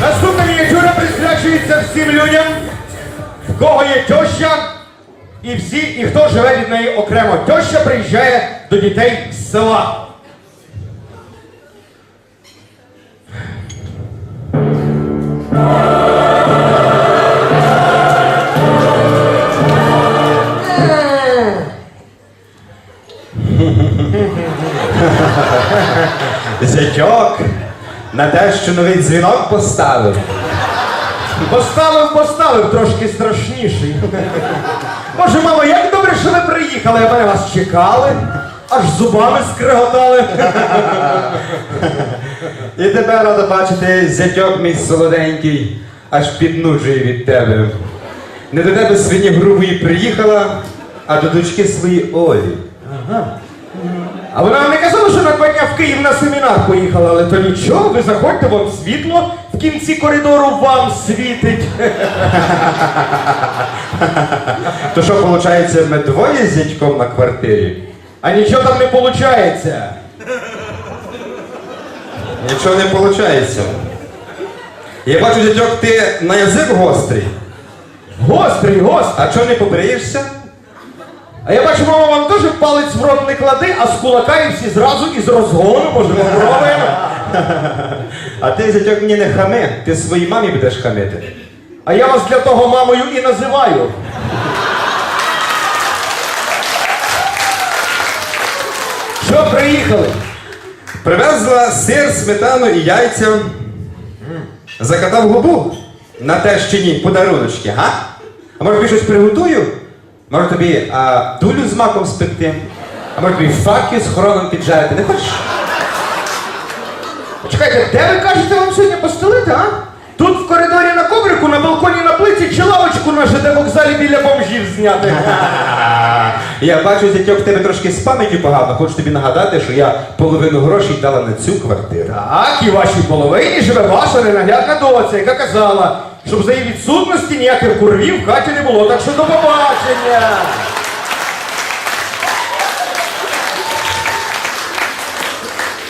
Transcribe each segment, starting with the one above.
Наступна мініатюра присвячується всім людям, в кого є теща, і всі, і хто живе від неї окремо. Теща приїжджає до дітей з села. Зятьок на те, що новий дзвінок поставив. Поставив, поставив трошки страшніший. Боже, мамо, як добре, що ви приїхали, а ми вас чекали, аж зубами скриготали. І тебе рада бачити, зятьок мій солоденький, аж піднуджує від тебе. Не до тебе свині грубої приїхала, а до дочки своєї Олі. А вона не казала, що на два дня в Київ на семінар поїхала, але то нічого, ви заходьте, вам світло в кінці коридору вам світить. То що, виходить, ми двоє з зятьком на квартирі? А нічого там не виходить. Нічого не виходить. Я бачу, зятьок, ти на язик гострий. Гострий, гострий. А чого не побриєшся? А я бачу, мама, вам теж палець в рот не клади, а з кулака і всі зразу із розгону, може, попробуємо. А ти, зятьок, мені не хами, ти своїй мамі будеш хамити. А я вас для того мамою і називаю. Що приїхали? Привезла сир, сметану і яйця. Закатав губу на тещині подаруночки, га? А може щось приготую? Може тобі а, дулю з маком спекти? А може тобі факи з хроном піджарити? Не хочеш? Чекайте, де ви кажете вам сьогодні постелити, а? Тут в коридорі на коврику, на балконі на плиці чи лавочку на ЖД вокзалі біля бомжів зняти. Я бачу, зятьок, в тебе трошки з пам'яттю погано. Хочу тобі нагадати, що я половину грошей дала на цю квартиру. Так, і вашій половині живе ваша ненаглядна доця, яка казала, щоб за її відсутності ніяких курвів в хаті не було. Так що до побачення.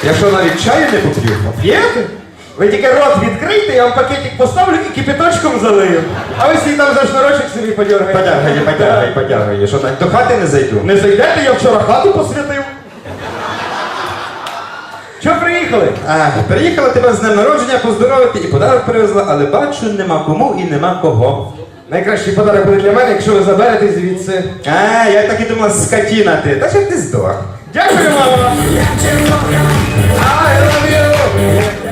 Я що навіть чаю не поп'ю? П'єте? Ви тільки рот відкрийте, я вам пакетик поставлю і кипяточком залию. А ви собі там за шнурочок собі подергаєте. Подягає, подягає, подягає. Що так, до хати не зайду? Не зайдете, я вчора хату посвятив. Що приїхали? А, приїхала тебе з днем народження поздоровити і подарок привезла, але бачу, нема кому і нема кого. Найкращий подарок буде для мене, якщо ви заберете звідси. А, я так і думала, скотіна ти. Та ще ти здох. Дякую, мама! I